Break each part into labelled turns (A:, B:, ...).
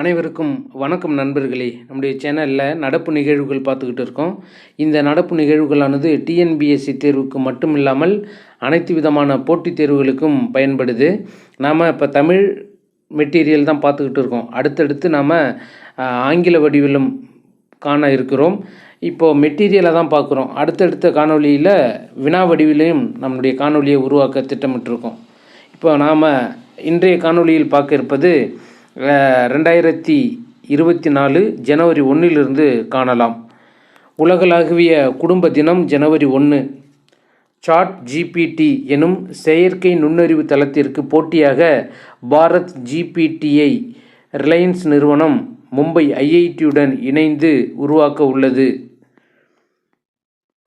A: அனைவருக்கும் வணக்கம் நண்பர்களே. நம்முடைய சேனலில் நடப்பு நிகழ்வுகள் பார்த்துக்கிட்டு இருக்கோம். இந்த நடப்பு நிகழ்வுகளானது டிஎன்பிஎஸ்சி தேர்வுக்கு மட்டும் இல்லாமல் அனைத்து விதமான போட்டித் தேர்வுகளுக்கும் பயன்படுது. நாம் இப்போ தமிழ் மெட்டீரியல் தான் பார்த்துக்கிட்டு இருக்கோம். அடுத்தடுத்து நாம் ஆங்கில வடிவிலும் காண இருக்கிறோம். இப்போது மெட்டீரியலை தான் பார்க்குறோம். அடுத்தடுத்த காணொலியில் வினா வடிவிலையும் நம்முடைய காணொலியை உருவாக்க திட்டமிட்டிருக்கோம். இப்போ நாம் இன்றைய காணொளியில் பார்க்க இருப்பது ரெண்டாயிரத்தி இருபத்தி நாலு ஜனவரி ஒன்றிலிருந்து காணலாம். உலகளாவிய குடும்ப தினம் ஜனவரி ஒன்று சாட் ஜிபிடி எனும் செயற்கை நுண்ணறிவு தளத்திற்கு போட்டியாக பாரத் ஜிபிடியை ரிலையன்ஸ் நிறுவனம் மும்பை ஐஐடியுடன் இணைந்து உருவாக்க உள்ளது.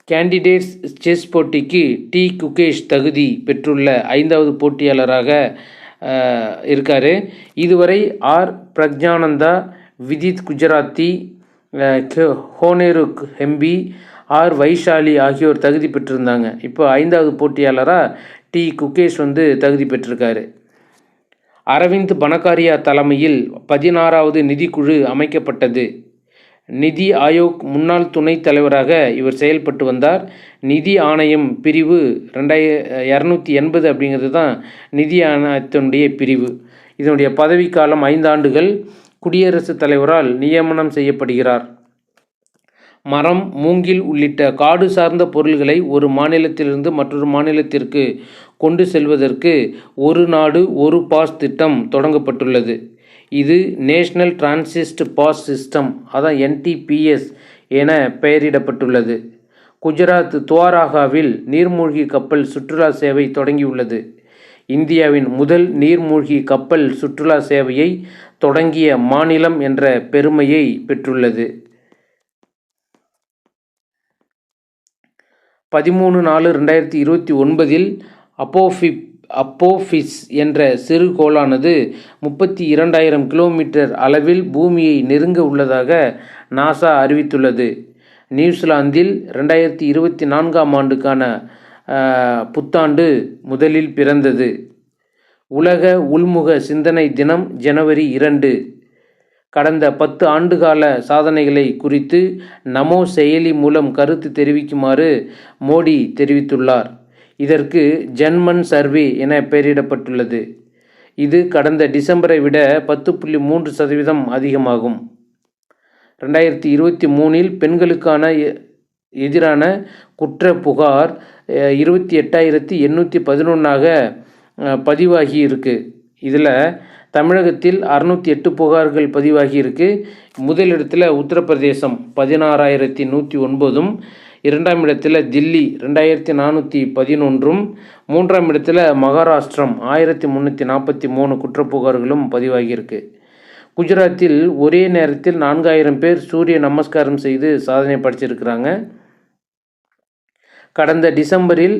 A: கேண்டிடேட்ஸ் செஸ் போட்டிக்கு டி குகேஷ் தகுதி பெற்றுள்ள ஐந்தாவது போட்டியாளராக இருக்கார். இதுவரை ஆர். பிரக்ஞானந்தா விதித் குஜராத்தி ஹோனேரு ஹோனேருக் ஹெம்பி ஆர். வைஷாலி ஆகியோர் தகுதி பெற்றிருந்தாங்க. இப்போ ஐந்தாவது போட்டியாளராக டி. குகேஷ் வந்து தகுதி பெற்றிருக்காரு. அரவிந்த் பனகாரியா தலைமையில் பதினாறாவது நிதிக்குழு அமைக்கப்பட்டது. நிதி ஆயோக் முன்னாள் துணைத் தலைவராக இவர் செயல்பட்டு வந்தார். நிதி ஆணையம் பிரிவு ரெண்டாய இரநூத்தி எண்பது அப்படிங்கிறது தான் நிதி ஆணையத்தினுடைய பிரிவு. இதனுடைய பதவிக்காலம் ஐந்தாண்டுகள் குடியரசுத் தலைவரால் நியமனம் செய்யப்படுகிறார். மரம் மூங்கில் உள்ளிட்ட காடு சார்ந்த பொருள்களை ஒரு மாநிலத்திலிருந்து மற்றொரு மாநிலத்திற்கு கொண்டு செல்வதற்கு ஒரு நாடு ஒரு பாஸ் திட்டம் தொடங்கப்பட்டுள்ளது. இது நேஷனல் டிரான்சிஸ்ட் பாஸ் சிஸ்டம் அதான் என்டிபிஎஸ் என பெயரிடப்பட்டுள்ளது. குஜராத் துவாராகாவில் நீர்மூழ்கி கப்பல் சுற்றுலா சேவை தொடங்கியுள்ளது. இந்தியாவின் முதல் நீர்மூழ்கி கப்பல் சுற்றுலா சேவையை தொடங்கிய மாநிலம் என்ற பெருமையை பெற்றுள்ளது. பதிமூணு நாலு ரெண்டாயிரத்தி இருபத்தி ஒன்பதில் அப்போஃபிப் அப்போஃபிஸ் என்ற சிறுகோளானது முப்பத்தி இரண்டாயிரம் கிலோமீட்டர் அளவில் பூமியை நெருங்க உள்ளதாக நாசா அறிவித்துள்ளது. நியூசிலாந்தில் ரெண்டாயிரத்தி இருபத்தி நான்காம் ஆண்டுக்கான புத்தாண்டு முதலில் பிறந்தது. உலக உள்முக சிந்தனை தினம் ஜனவரி இரண்டு. கடந்த பத்து ஆண்டுகால சாதனைகளை குறித்து நமோ செயலி மூலம் கருத்து தெரிவிக்குமாறு மோடி தெரிவித்துள்ளார். இதற்கு ஜன்மன் சர்வே என பெயரிடப்பட்டுள்ளது. இது கடந்த டிசம்பரை விட பத்து புள்ளி மூன்று சதவீதம் அதிகமாகும். ரெண்டாயிரத்தி இருபத்தி மூணில் பெண்களுக்கான எ- எதிரான குற்ற புகார் இருபத்தி எட்டாயிரத்தி எண்ணூற்றி பதினொன்றாக பதிவாகி இருக்கு இதில் தமிழகத்தில் அறுநூற்றி எட்டு புகார்கள் பதிவாகி இருக்கு முதலிடத்தில் உத்தரப்பிரதேசம் பதினாறாயிரத்தி நூற்றி ஒன்பதும் இரண்டாம் இடத்தில் தில்லி ரெண்டாயிரத்தி நானூற்றி பதினொன்றும் மூன்றாம் இடத்தில் மகாராஷ்டிரம் ஆயிரத்தி முந்நூற்றி நாற்பத்தி மூணு குற்றப்புகார்களும் பதிவாகியிருக்கு. குஜராத்தில் ஒரே நேரத்தில் நான்காயிரம் பேர் சூரிய நமஸ்காரம் செய்து சாதனை படைச்சிருக்கிறாங்க. கடந்த டிசம்பரில்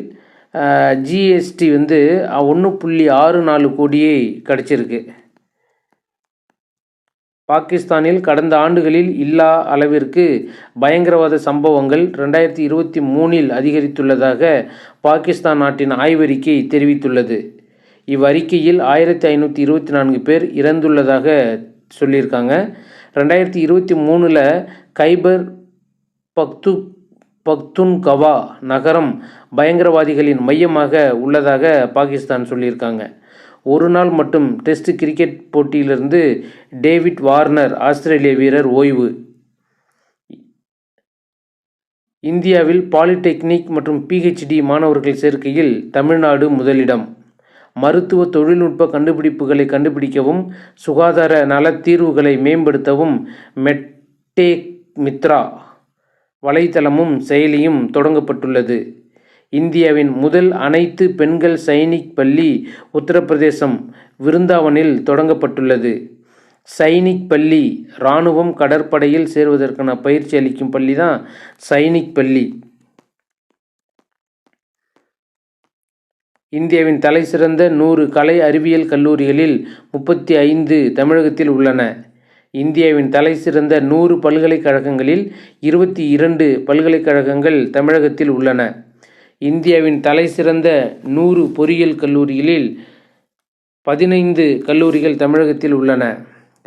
A: ஜிஎஸ்டி வந்து ஒன்று புள்ளி ஆறு நாலு கோடியை கிடச்சிருக்கு. பாகிஸ்தானில் கடந்த ஆண்டுகளில் இல்லா அளவிற்கு பயங்கரவாத சம்பவங்கள் ரெண்டாயிரத்தி இருபத்தி மூணில் அதிகரித்துள்ளதாக பாகிஸ்தான் நாட்டின் ஆய்வறிக்கை தெரிவித்துள்ளது. இவ்வறிக்கையில் ஆயிரத்தி ஐநூற்றி இருபத்தி நான்கு பேர் இறந்துள்ளதாக சொல்லியிருக்காங்க. ரெண்டாயிரத்தி இருபத்தி மூணில் கைபர் பக்து பக்துன்கவா நகரம் பயங்கரவாதிகளின் மையமாக உள்ளதாக பாகிஸ்தான் சொல்லியிருக்காங்க. ஒரு நாள் மட்டும் டெஸ்ட் கிரிக்கெட் போட்டியிலிருந்து டேவிட் வார்னர் ஆஸ்திரேலிய வீரர் ஓய்வு. இந்தியாவில் பாலிடெக்னிக் மற்றும் பிஹெச்டி மாணவர்கள் சேர்க்கையில் தமிழ்நாடு முதலிடம். மருத்துவ தொழில்நுட்ப கண்டுபிடிப்புகளை கண்டுபிடிக்கவும் சுகாதார நலத் தீர்வுகளை மேம்படுத்தவும் மெட்டேக் மித்ரா வலைத்தளமும் செயலியும் தொடங்கப்பட்டுள்ளது. இந்தியாவின் முதல் அனைத்து பெண்கள் சைனிக் பள்ளி உத்தரப்பிரதேசம் விருந்தாவனில் தொடங்கப்பட்டுள்ளது. சைனிக் பள்ளி இராணுவம் கடற்படையில் சேர்வதற்கான பயிற்சி அளிக்கும் பள்ளி தான் சைனிக் பள்ளி. இந்தியாவின் தலைசிறந்த நூறு கலை அறிவியல் கல்லூரிகளில் முப்பத்தி ஐந்து தமிழகத்தில் உள்ளன. இந்தியாவின் தலைசிறந்த நூறு பல்கலைக்கழகங்களில் இருபத்தி இரண்டு பல்கலைக்கழகங்கள் தமிழகத்தில் உள்ளன. இந்தியாவின் தலை சிறந்த நூறு பொறியியல் கல்லூரிகளில் பதினைந்து கல்லூரிகள் தமிழகத்தில் உள்ளன.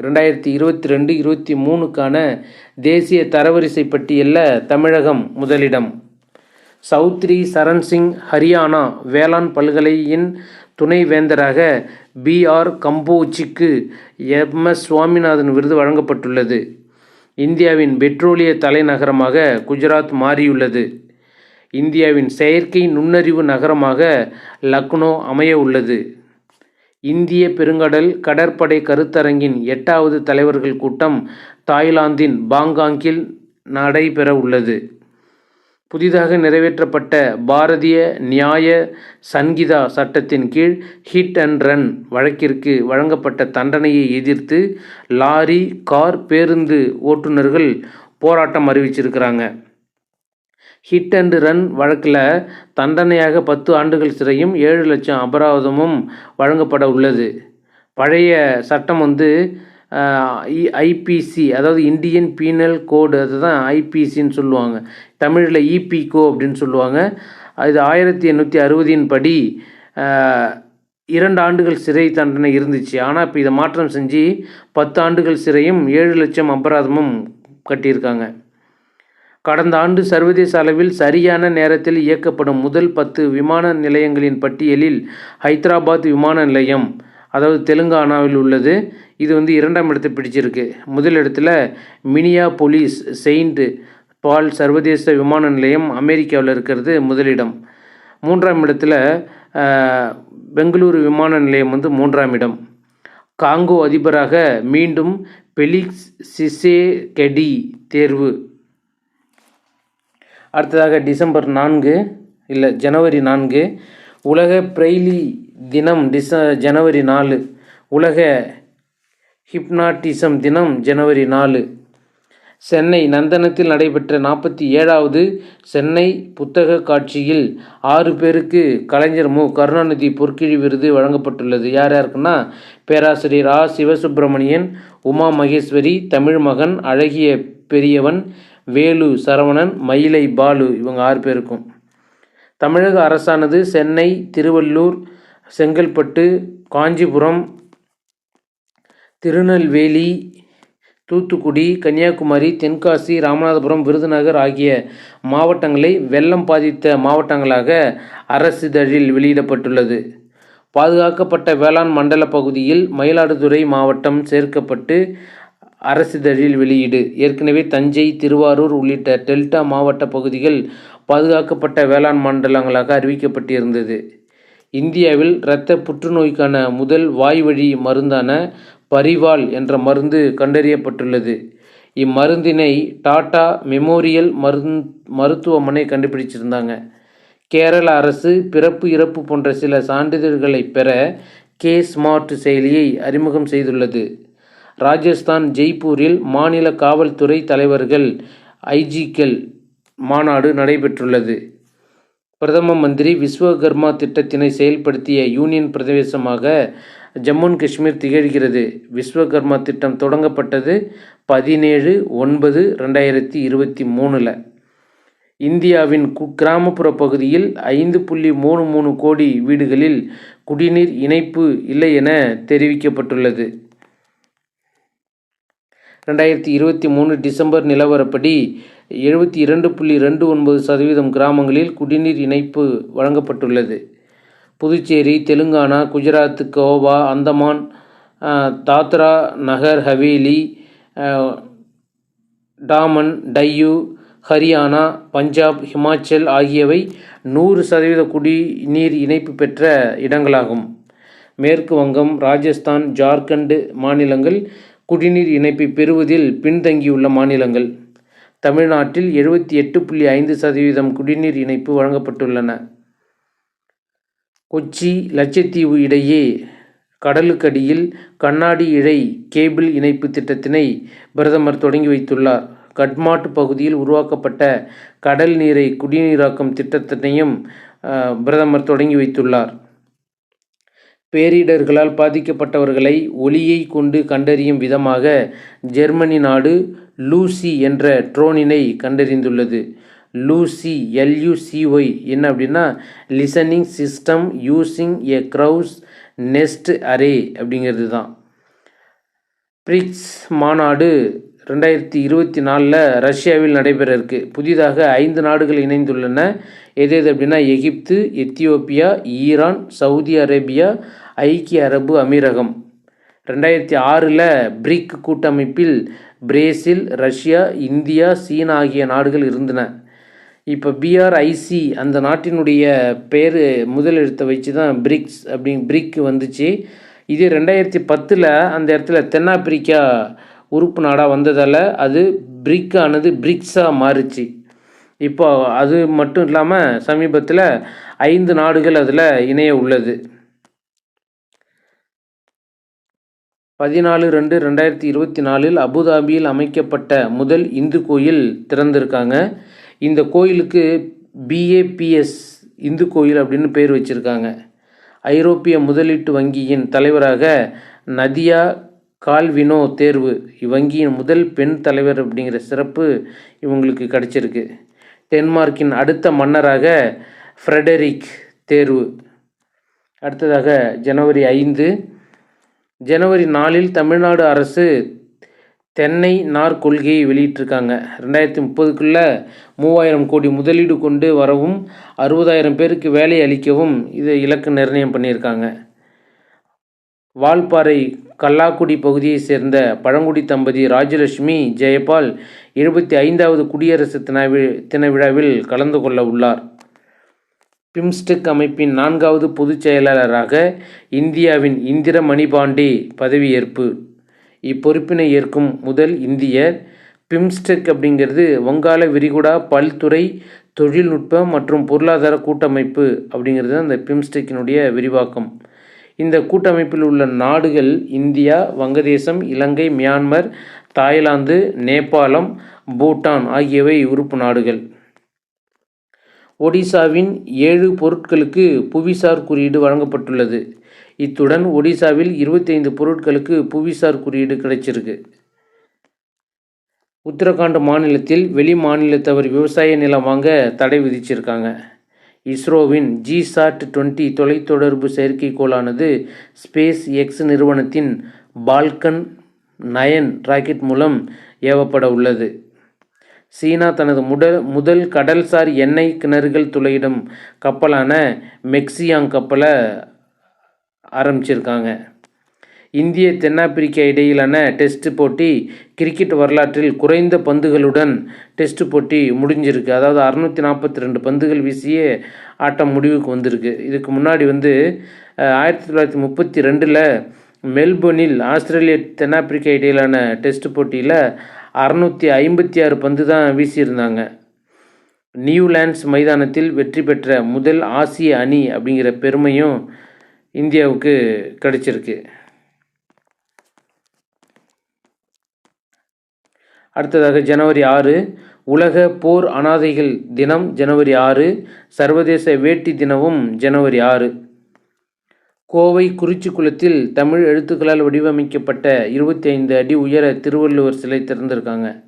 A: ரெண்டாயிரத்தி இருபத்தி ரெண்டு இருபத்தி மூணுக்கான தேசிய தரவரிசை பட்டியலில் தமிழகம் முதலிடம். சௌத்ரி சரண் சிங் ஹரியானா வேளாண் பல்கலையின் துணைவேந்தராக பி. ஆர். கம்போஜிக்கு எம். எஸ். சுவாமிநாதன் விருது வழங்கப்பட்டுள்ளது. இந்தியாவின் பெட்ரோலிய தலைநகரமாக குஜராத் மாறியுள்ளது. இந்தியாவின் செயற்கை நுண்ணறிவு நகரமாக லக்னோ அமைய உள்ளது. இந்திய பெருங்கடல் கடற்படை கருத்தரங்கின் எட்டாவது தலைவர்கள் கூட்டம் தாய்லாந்தின் பாங்காங்கில் நடைபெற உள்ளது. புதிதாக நிறைவேற்றப்பட்ட பாரதிய நியாய சன்கிதா சட்டத்தின் கீழ் ஹிட் அண்ட் ரன் வழக்கிற்கு வழங்கப்பட்ட தண்டனையை எதிர்த்து லாரி கார் பேருந்து ஓட்டுநர்கள் போராட்டம் அறிவிச்சிருக்கிறாங்க. ஹிட் அண்ட் ரன் வழக்கில் தண்டனையாக பத்து ஆண்டுகள் சிறையும் ஏழு லட்சம் அபராதமும் வழங்கப்பட உள்ளது. பழைய சட்டம் வந்து ஐபிசி அதாவது இந்தியன் பீனல் கோடு அதுதான் ஐபிசின்னு சொல்லுவாங்க. தமிழில் இபிகோ அப்படின்னு சொல்லுவாங்க. இது ஆயிரத்தி எண்ணூற்றி அறுபதின் படி இரண்டு ஆண்டுகள் சிறை தண்டனை இருந்துச்சு. ஆனால் இப்போ இதை மாற்றம் செஞ்சு பத்து ஆண்டுகள் சிறையும் ஏழு லட்சம் அபராதமும் கட்டியிருக்காங்க. கடந்த ஆண்டு சர்வதேச அளவில் சரியான நேரத்தில் இயக்கப்படும் முதல் பத்து விமான நிலையங்களின் பட்டியலில் ஹைதராபாத் விமான நிலையம் அதாவது தெலுங்கானாவில் உள்ளது. இது வந்து இரண்டாம் இடத்தை பிடிச்சிருக்கு. முதல் இடத்துல மினியா போலீஸ் செயின்ட் பால் சர்வதேச விமான நிலையம் அமெரிக்காவில் இருக்கிறது முதலிடம். மூன்றாம் இடத்துல பெங்களூரு விமான நிலையம் வந்து மூன்றாம் இடம். காங்கோ அதிபராக மீண்டும் பெலிக்ஸ் சிசேகெடி தேர்வு. அடுத்ததாக டிசம்பர் நான்கு இல்லை ஜனவரி நான்கு. உலக பிரெய்லி தினம் டிச ஜனவரி நாலு. உலக ஹிப்னாட்டிசம் தினம் ஜனவரி நாலு. சென்னை நந்தனத்தில் நடைபெற்ற நாற்பத்தி ஏழாவது சென்னை புத்தக காட்சியில் ஆறு பேருக்கு கலைஞர் மு. கருணாநிதி பொற்கிழி விருது வழங்கப்பட்டுள்ளது. யார் யாருக்குன்னா பேராசிரியர் ஆ. சிவசுப்பிரமணியன் உமா மகேஸ்வரி தமிழ்மகன் அழகிய பெரியவன் வேலு சரவணன் மயிலை பாலு இவங்க ஆறு பேருக்கும். தமிழக அரசானது சென்னை திருவள்ளூர் செங்கல்பட்டு காஞ்சிபுரம் திருநெல்வேலி தூத்துக்குடி கன்னியாகுமரி தென்காசி ராமநாதபுரம் விருதுநகர் ஆகிய மாவட்டங்களை வெள்ளம் பாதித்த மாவட்டங்களாக அரசிதழில் வெளியிடப்பட்டுள்ளது. பாதுகாக்கப்பட்ட வேளாண் மண்டல பகுதியில் மயிலாடுதுறை மாவட்டம் சேர்க்கப்பட்டு அரசிதழில் வெளியீடு. ஏற்கனவே தஞ்சை திருவாரூர் உள்ளிட்ட டெல்டா மாவட்ட பகுதிகள் பாதுகாக்கப்பட்ட வேளாண் மண்டலங்களாக அறிவிக்கப்பட்டிருந்தது. இந்தியாவில் இரத்த புற்றுநோய்க்கான முதல் வாய்வழி மருந்தான பரிவால் என்ற மருந்து கண்டறியப்பட்டுள்ளது. இம்மருந்தினை டாடா மெமோரியல் மருந் மருத்துவமனை கண்டுபிடிச்சிருந்தாங்க. கேரள அரசு பிறப்பு இறப்பு போன்ற சில சான்றிதழ்களை பெற கே ஸ்மார்ட் செயலியை அறிமுகம் செய்துள்ளது. ராஜஸ்தான் ஜெய்ப்பூரில் மாநில காவல்துறை தலைவர்கள் ஐஜிக்கள் மாநாடு நடைபெற்றுள்ளது. பிரதம மந்திரி விஸ்வகர்மா திட்டத்தினை செயல்படுத்திய யூனியன் பிரதேசமாக ஜம்மு அண்ட் காஷ்மீர் திகழ்கிறது. விஸ்வகர்மா திட்டம் தொடங்கப்பட்டது பதினேழு ஒன்பது ரெண்டாயிரத்தி இருபத்தி மூணில். இந்தியாவின் கு கிராமப்புற பகுதியில் ஐந்து புள்ளி மூணு மூணு கோடி வீடுகளில் குடிநீர் இணைப்பு இல்லை என தெரிவிக்கப்பட்டுள்ளது. ரெண்டாயிரத்தி இருபத்தி மூணு டிசம்பர் நிலவரப்படி எழுபத்தி இரண்டு புள்ளி ரெண்டு ஒன்பது சதவீதம் கிராமங்களில் குடிநீர் இணைப்பு வழங்கப்பட்டுள்ளது. புதுச்சேரி தெலுங்கானா குஜராத் கோவா அந்தமான் தாத்ரா நகர் ஹவேலி டாமன் டையூ ஹரியானா பஞ்சாப் ஹிமாச்சல் ஆகியவை நூறு சதவீத குடிநீர் இணைப்பு பெற்ற இடங்களாகும். மேற்கு வங்கம் ராஜஸ்தான் ஜார்க்கண்ட் மாநிலங்கள் குடிநீர் இணைப்பை பெறுவதில் பின்தங்கியுள்ள மாநிலங்கள். தமிழ்நாட்டில் எழுபத்தி எட்டு புள்ளி ஐந்து சதவீதம் குடிநீர் இணைப்பு வழங்கப்பட்டுள்ளன. கொச்சி லட்சத்தீவு இடையே கடலுக்கடியில் கண்ணாடி இழை கேபிள் இணைப்பு திட்டத்தினை பிரதமர் தொடங்கி வைத்துள்ளார். கட்மாட் பகுதியில் உருவாக்கப்பட்ட கடல் நீரை குடிநீராக்கும் திட்டத்தினையும் பிரதமர் தொடங்கி வைத்துள்ளார். பேரிடர்களால் பாதிக்கப்பட்டவர்களை ஒளியை கொண்டு கண்டறியும் விதமாக ஜெர்மனி நாடு லூசி என்ற ட்ரோனினை கண்டறிந்துள்ளது. Lucy L U C Y என்ன அப்படின்னா listening system using a crow's nest array அப்படிங்கிறது தான். பிரிக்ஸ் மாநாடு ரெண்டாயிரத்தி இருபத்தி நாலில் ரஷ்யாவில் நடைபெற இருக்கு புதிதாக ஐந்து நாடுகள் இணைந்துள்ளன. எது எது அப்படின்னா Egypt Ethiopia Iran Saudi Arabia ஐக்கிய அரபு அமீரகம். ரெண்டாயிரத்தி ஆறில் பிரிக் கூட்டமைப்பில் பிரேசில் ரஷ்யா இந்தியா சீனா ஆகிய நாடுகள் இருந்தன. இப்போ பிஆர்ஐசி அந்த நாட்டினுடைய பேர் முதல் எழுத்தை வச்சு தான் பிரிக்ஸ் அப்படி பிரிக் வந்துச்சு. இது ரெண்டாயிரத்தி பத்தில் அந்த இடத்துல தென்னாப்பிரிக்கா உறுப்பு நாடாக வந்ததால் அது பிரிக் ஆனது பிரிக்ஸாக மாறுச்சு. இப்போ அது மட்டும் இல்லாமல் சமீபத்தில் ஐந்து நாடுகள் அதில் இணைய உள்ளது. பதினாலு ரெண்டு ரெண்டாயிரத்தி இருபத்தி நாலில் அபுதாபியில் அமைக்கப்பட்ட முதல் இந்து கோயில் திறந்திருக்காங்க. இந்த கோயிலுக்கு பிஏபிஎஸ் இந்து கோயில் அப்படின்னு பேர் வச்சுருக்காங்க. ஐரோப்பிய முதலீட்டு வங்கியின் தலைவராக நதியா கால்வினோ தேர்வு. இவ்வங்கியின் முதல் பெண் தலைவர் அப்படிங்கிற சிறப்பு இவங்களுக்கு கிடச்சிருக்கு. டென்மார்க்கின் அடுத்த மன்னராக ஃப்ரெடரிக் தேர்வு. அடுத்ததாக ஜனவரி ஐந்து ஜனவரி நாலில் தமிழ்நாடு அரசு தென்னை நார் கொள்கையை வெளியிட்டிருக்காங்க. ரெண்டாயிரத்தி முப்பதுக்குள்ளே மூவாயிரம் கோடி முதலீடு கொண்டு வரவும் அறுபதாயிரம் பேருக்கு வேலை அளிக்கவும் இதை இலக்கு நிர்ணயம் பண்ணியிருக்காங்க. வால்பாறை கல்லாக்குடி பகுதியை சேர்ந்த பழங்குடி தம்பதி ராஜலட்சுமி ஜெயபால் எழுபத்தி ஐந்தாவது குடியரசு தின வி- தின விழாவில் கலந்து கொள்ள உள்ளார். பிம்ஸ்டெக் அமைப்பின் நான்காவது பொதுச் செயலாளராக இந்தியாவின் இந்திர மணிபாண்டே பதவியேற்பு. இப்பொறுப்பினை ஏற்கும் முதல் இந்தியர் பிம்ஸ்டெக் அப்படிங்கிறது வங்காள விரிகுடா பல்துறை தொழில்நுட்ப மற்றும் பொருளாதார கூட்டமைப்பு அப்படிங்கிறது அந்த பிம்ஸ்டெக்கினுடைய விரிவாக்கம். இந்த கூட்டமைப்பில் உள்ள நாடுகள் இந்தியா வங்கதேசம் இலங்கை மியான்மர் தாய்லாந்து நேபாளம் பூட்டான் ஆகியவை உறுப்பு நாடுகள். ஒடிசாவின் ஏழு பொருட்களுக்கு புவிசார் குறியீடு வழங்கப்பட்டுள்ளது. இத்துடன் ஒடிசாவில் 25 பொருட்களுக்கு புவிசார் குறியீடு கிடைச்சிருக்கு. உத்தரகாண்ட் மாநிலத்தில் வெளி மாநிலத்தவர் விவசாய நிலம் வாங்க தடை விதிச்சிருக்காங்க. இஸ்ரோவின் ஜிசாட் டுவெண்ட்டி தொலைத்தொடர்பு செயற்கைக்கோளானது ஸ்பேஸ் எக்ஸ் நிறுவனத்தின் பால்கன் நயன் ராக்கெட் மூலம் ஏவப்பட உள்ளது. சீனா தனது முதல் முதல் கடல்சார் எண்ணெய் கிணறுகள் துளையிடும் கப்பலான மெக்சியாங் கப்பலை ஆரம்பிச்சிருக்காங்க. இந்திய தென்னாப்பிரிக்கா இடையிலான டெஸ்ட் போட்டி கிரிக்கெட் வரலாற்றில் குறைந்த பந்துகளுடன் டெஸ்ட் போட்டி முடிஞ்சிருக்கு. அதாவது அறுநூற்றி நாற்பத்தி ரெண்டு பந்துகள் வீசியே ஆட்டம் முடிவுக்கு வந்திருக்கு. இதுக்கு முன்னாடி வந்து ஆயிரத்தி தொள்ளாயிரத்தி முப்பத்தி ரெண்டில் மெல்போர்னில் ஆஸ்திரேலிய தென்னாப்பிரிக்கா இடையிலான டெஸ்ட் போட்டியில் அறுநூற்றி ஐம்பத்தி ஆறு பந்து தான் வீசியிருந்தாங்க. நியூலாண்ட்ஸ் மைதானத்தில் வெற்றி பெற்ற முதல் ஆசிய அணி அப்படிங்கிற பெருமையும் இந்தியாவுக்கு கிடைச்சிருக்கு. அடுத்ததாக ஜனவரி ஆறு உலக போர் அனாதைகள் தினம் ஜனவரி ஆறு சர்வதேச வேட்டி தினமும் ஜனவரி ஆறு. கோவை குறிச்சிக்குளத்தில் தமிழ் எழுத்துக்களால் வடிவமைக்கப்பட்ட இருபத்தி ஐந்து அடி உயர திருவள்ளுவர் சிலை திறந்திருக்காங்க.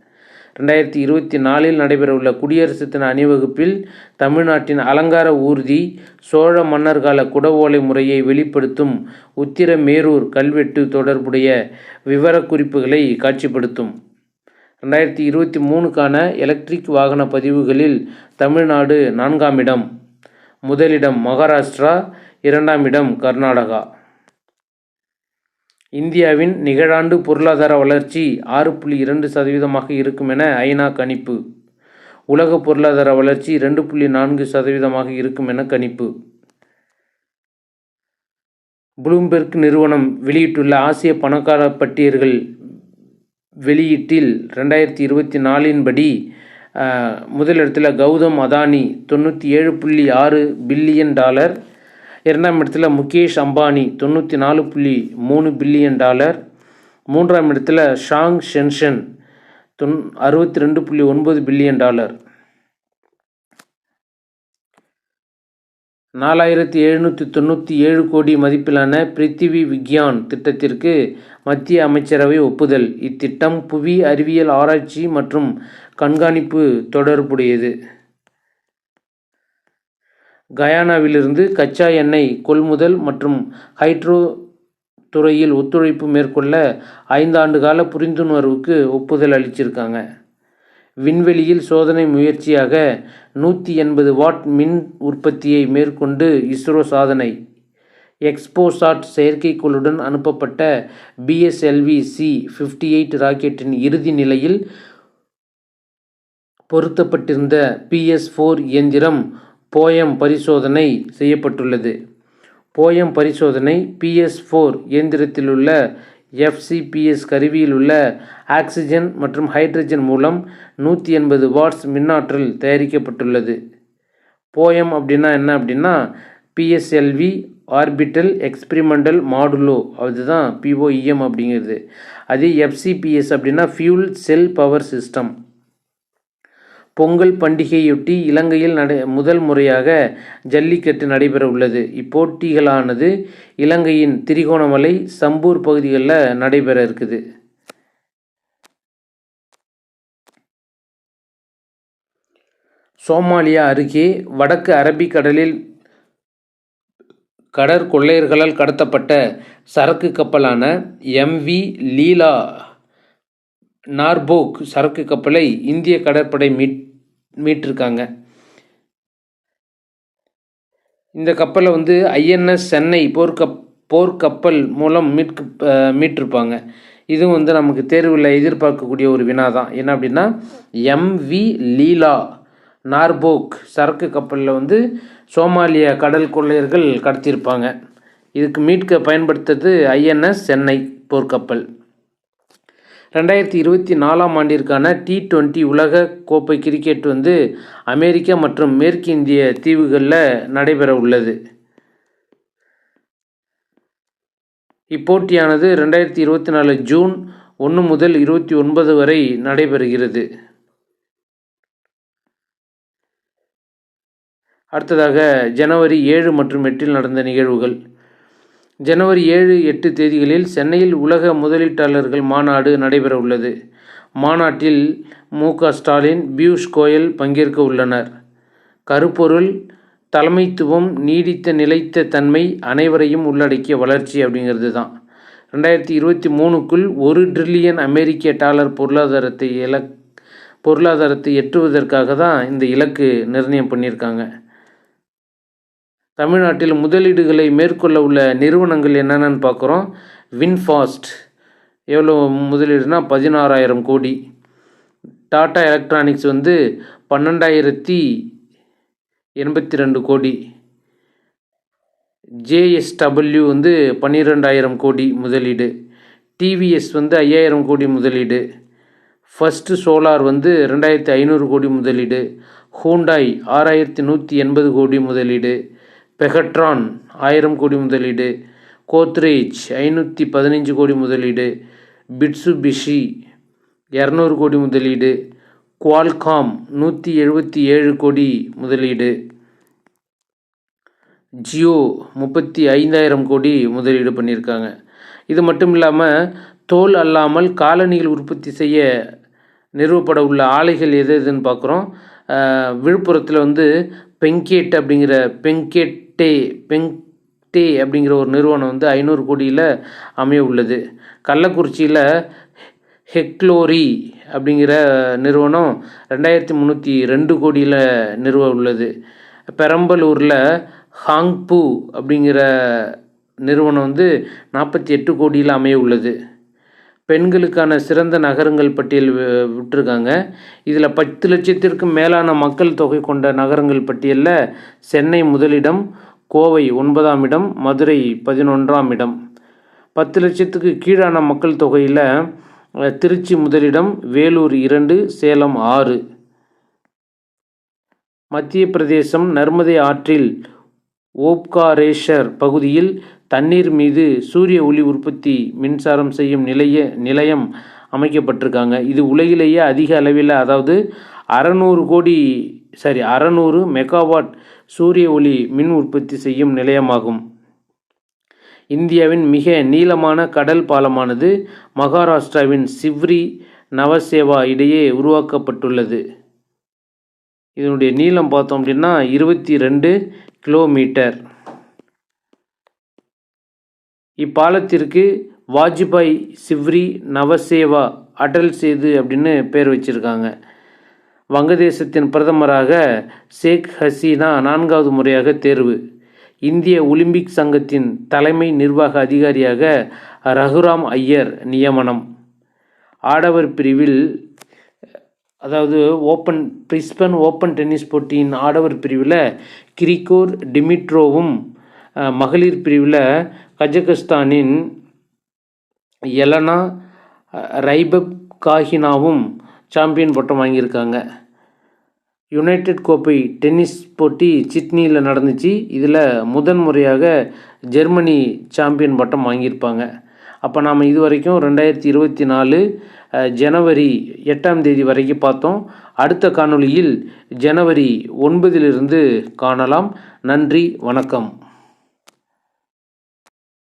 A: ரெண்டாயிரத்தி இருபத்தி நாலில் நடைபெறவுள்ள குடியரசு தின அணிவகுப்பில் தமிழ்நாட்டின் அலங்கார ஊர்தி சோழ மன்னர்கால குடவோலை முறையை வெளிப்படுத்தும் உத்திரமேரூர் கல்வெட்டு தொடர்புடைய விவரக்குறிப்புகளை காட்சிப்படுத்தும். ரெண்டாயிரத்தி இருபத்தி மூணுக்கான எலக்ட்ரிக் வாகன பதிவுகளில் தமிழ்நாடு நான்காம் இடம். முதலிடம் மகாராஷ்டிரா இரண்டாம் இடம் கர்நாடகா. இந்தியாவின் நிகழாண்டு பொருளாதார வளர்ச்சி ஆறு புள்ளி இரண்டு சதவீதமாக இருக்கும் என ஐநா கணிப்பு. உலக பொருளாதார வளர்ச்சி ரெண்டு புள்ளி நான்கு சதவீதமாக இருக்கும் என கணிப்பு. ப்ளூம்பெர்க் நிறுவனம் வெளியிட்டுள்ள ஆசிய பணக்கார பட்டியல்கள் வெளியீட்டில் ரெண்டாயிரத்தி இருபத்தி நாலின் படி முதலிடத்தில் கௌதம் அதானி தொண்ணூற்றி ஏழு புள்ளி ஆறு பில்லியன் டாலர் இரண்டாம் இடத்துல முகேஷ் அம்பானி தொண்ணூற்றி நாலு புள்ளி மூணு பில்லியன் டாலர். மூன்றாம் இடத்துல ஷாங் ஷென்ஷன் தொன் அறுபத்தி ரெண்டு புள்ளி ஒன்பது பில்லியன் டாலர். நாலாயிரத்தி எழுநூற்றி தொண்ணூற்றி ஏழு கோடி மதிப்பிலான பிரித்திவி விக்யான் திட்டத்திற்கு மத்திய அமைச்சரவை ஒப்புதல். இத்திட்டம் புவி அறிவியல் ஆராய்ச்சி மற்றும் கண்காணிப்பு தொடர்புடையது. கயானாவிலிருந்து கச்சா எண்ணெய் கொள்முதல் மற்றும் ஹைட்ரோ துறையில் ஒத்துழைப்பு மேற்கொள்ள ஐந்தாண்டு கால புரிந்துணர்வுக்கு ஒப்புதல் அளிச்சிருக்காங்க. விண்வெளியில் சோதனை முயற்சியாக நூற்றி எண்பது வாட் மின் உற்பத்தியை மேற்கொண்டு இஸ்ரோ சாதனை. எக்ஸ்போசாட் செயற்கைக்கோளுடன் அனுப்பப்பட்ட பிஎஸ்எல்வி சி ஃபிஃப்டி எயிட் ராக்கெட்டின் இறுதி நிலையில் பொருத்தப்பட்டிருந்த பிஎஸ் ஃபோர் இயந்திரம் போயம் பரிசோதனை செய்யப்பட்டுள்ளது. போயம் பரிசோதனை பிஎஸ் ஃபோர் இயந்திரத்திலுள்ள எஃப்சிபிஎஸ் கருவியில் உள்ள ஆக்சிஜன் மற்றும் ஹைட்ரஜன் மூலம் நூற்றி எண்பது வாட்ஸ் மின்னாற்றல் தயாரிக்கப்பட்டுள்ளது. போயம் அப்படின்னா என்ன அப்படின்னா பிஎஸ்எல்வி ஆர்பிட்டல் எக்ஸ்பிரிமெண்டல் மாடுலோ அதுதான் பிஓஇஎம் அப்படிங்கிறது. அதே எஃப்சிபிஎஸ் அப்படின்னா fuel cell power system Pongal பண்டிகையொட்டி இலங்கையில் நடை முதல் முறையாக ஜல்லிக்கட்டு நடைபெற உள்ளது இப்போட்டிகளானது இலங்கையின் திரிகோணமலை சம்பூர் பகுதிகளில் நடைபெற இருக்குது. சோமாலியா அருகே வடக்கு அரபிக்கடலில் கடற்கொள்ளையர்களால் கடத்தப்பட்ட சரக்கு கப்பலான எம்வி லீலா நார்போக் சரக்கு கப்பலை இந்திய கடற்படை மீட் மீட்டிருக்காங்க. இந்த கப்பலை வந்து ஐஎன்எஸ் சென்னை போர்க்கப் போர்க்கப்பல் மூலம் மீட்க மீட்டிருப்பாங்க. இதுவும் வந்து நமக்கு தேர்வில் எதிர்பார்க்கக்கூடிய ஒரு வினா தான். என்ன அப்படின்னா எம்வி லீலா நார்போக் சரக்கு கப்பலில் வந்து சோமாலிய கடல் கொள்ளையர்கள் கடத்தியிருப்பாங்க. இதுக்கு மீட்க பயன்படுத்துறது ஐஎன்எஸ் சென்னை போர்க்கப்பல். ரெண்டாயிரத்தி இருபத்தி நாலாம் ஆண்டிற்கான டி டுவெண்ட்டி உலக கோப்பை கிரிக்கெட் வந்து அமெரிக்கா மற்றும் மேற்கு இந்திய தீவுகளில் நடைபெற உள்ளது. இப்போட்டியானது ரெண்டாயிரத்தி இருபத்தி நாலு ஜூன் ஒன்று முதல் இருபத்தி ஒன்பது வரை நடைபெறுகிறது. அடுத்ததாக ஜனவரி ஏழு மற்றும் எட்டில் நடந்த நிகழ்வுகள். ஜனவரி ஏழு எட்டு தேதிகளில் சென்னையில் உலக முதலீட்டாளர்கள் மாநாடு நடைபெற உள்ளது மாநாட்டில் மு. க. ஸ்டாலின் பியூஷ் கோயல் பங்கேற்க உள்ளனர். கருப்பொருள் தலைமைத்துவம் நீடித்த நிலைத்த தன்மை அனைவரையும் உள்ளடக்கிய வளர்ச்சி அப்படிங்கிறது தான். ரெண்டாயிரத்தி இருபத்தி மூணுக்குள் ஒரு ட்ரில்லியன் அமெரிக்க டாலர் பொருளாதாரத்தை இலக் பொருளாதாரத்தை எட்டுவதற்காக தான் இந்த இலக்கு நிர்ணயம் பண்ணியிருக்காங்க. தமிழ்நாட்டில் முதலீடுகளை மேற்கொள்ள உள்ள நிறுவனங்கள் என்னென்னு பார்க்குறோம். வின்ஃபாஸ்ட். எவ்வளோ முதலீடுனா பதினாறாயிரம் கோடி. டாடா எலக்ட்ரானிக்ஸ் வந்து பன்னெண்டாயிரத்தி எண்பத்தி ரெண்டு கோடி. ஜேஎஸ்டபிள்யூ வந்து பன்னிரெண்டாயிரம் கோடி முதலீடு. டிவிஎஸ் வந்து ஐயாயிரம் கோடி முதலீடு. ஃபஸ்ட்டு சோலார் வந்து ரெண்டாயிரத்தி ஐநூறு கோடி முதலீடு. ஹூண்டாய் ஆறாயிரத்தி நூற்றி எண்பது கோடி முதலீடு. பெகட்ரான் ஆயிரம் கோடி முதலீடு கோத்ரேஜ் ஐநூற்றி பதினஞ்சு கோடி முதலீடு பிட்சுபிஷி இரநூறு கோடி முதலீடு குவால்காம் நூற்றி எழுபத்தி ஏழு கோடி முதலீடு ஜியோ முப்பத்தி ஐந்தாயிரம் கோடி முதலீடு பண்ணியிருக்காங்க. இது மட்டும் இல்லாமல் தோல் அல்லாமல் காலணிகள் உற்பத்தி செய்ய நிறுவப்பட உள்ள ஆலைகள் எது எதுன்னு பார்க்குறோம். விழுப்புரத்தில் வந்து பெங்கேட் அப்படிங்கிற பெங்கேட் டே பெங் டே அப்படிங்கிற ஒரு நிறுவனம் வந்து ஐநூறு கோடியில் அமைய உள்ளது. கள்ளக்குறிச்சியில் ஹெக்லோரி அப்படிங்கிற நிறுவனம் ரெண்டாயிரத்தி முந்நூற்றி ரெண்டு கோடியில் நிறுவ உள்ளது. பெரம்பலூரில் ஹாங்பூ அப்படிங்கிற நிறுவனம் வந்து நாற்பத்தி எட்டு கோடியில் அமைய உள்ளது. பெண்களுக்கான சிறந்த நகரங்கள் பட்டியல் விட்டுருக்காங்க. இதில் பத்து லட்சத்திற்கும் மேலான மக்கள் தொகை கொண்ட நகரங்கள் பட்டியலில் சென்னை முதலிடம் கோவை ஒன்பதாம் இடம் மதுரை பதினொன்றாம் இடம். பத்து லட்சத்துக்கு கீழான மக்கள் தொகையில் திருச்சி முதலிடம் வேலூர் இரண்டு சேலம் ஆறு. மத்திய பிரதேசம் நர்மதை ஆற்றில் ஓப்காரேஷர் பகுதியில் தண்ணீர் மீது சூரிய ஒளி உற்பத்தி மின்சாரம் செய்யும் நிலைய நிலையம் அமைக்கப்பட்டிருக்காங்க. இது உலகிலேயே அதிக அளவில் அதாவது அறநூறு கோடி சாரி அறநூறு மெகாவாட் சூரிய ஒளி மின் உற்பத்தி செய்யும் நிலையமாகும். இந்தியாவின் மிக நீளமான கடல் பாலமானது மகாராஷ்டிராவின் சிவ்ரி நவசேவா இடையே உருவாக்கப்பட்டுள்ளது. இதனுடைய நீளம் பார்த்தோம் அப்படின்னா இருபத்தி ரெண்டு கிலோமீட்டர். இப்பாலத்திற்கு வாஜ்பாய் சிவ்ரி நவசேவா அடல் சேது அப்படின்னு பேர் வச்சிருக்காங்க. வங்கதேசத்தின் பிரதமராக ஷேக் ஹசீனா நான்காவது முறையாக தேர்வு. இந்திய ஒலிம்பிக் சங்கத்தின் தலைமை நிர்வாக அதிகாரியாக ரகுராம் ஐயர் நியமனம். ஆடவர் பிரிவில் அதாவது ஓப்பன் பிரிஸ்பன் ஓப்பன் டென்னிஸ் போட்டியின் ஆடவர் பிரிவில் கிரிகோர் டிமிட்ரோவும் மகளிர் பிரிவில் கஜகஸ்தானின் எலனா ரைபப் காஹினாவும் சாம்பியன் பட்டம் வாங்கியிருக்காங்க. யுனைடெட் கோப்பை டென்னிஸ் போட்டி சிட்னியில் நடந்துச்சு. இதில் முதன் முறையாக ஜெர்மனி சாம்பியன் பட்டம் வாங்கியிருப்பாங்க. அப்போ நாம் இது வரைக்கும் ரெண்டாயிரத்தி இருபத்தி நாலு ஜனவரி எட்டாம் தேதி வரைக்கும் பார்த்தோம். அடுத்த காணொளியில் ஜனவரி ஒன்பதிலிருந்து காணலாம். நன்றி வணக்கம்.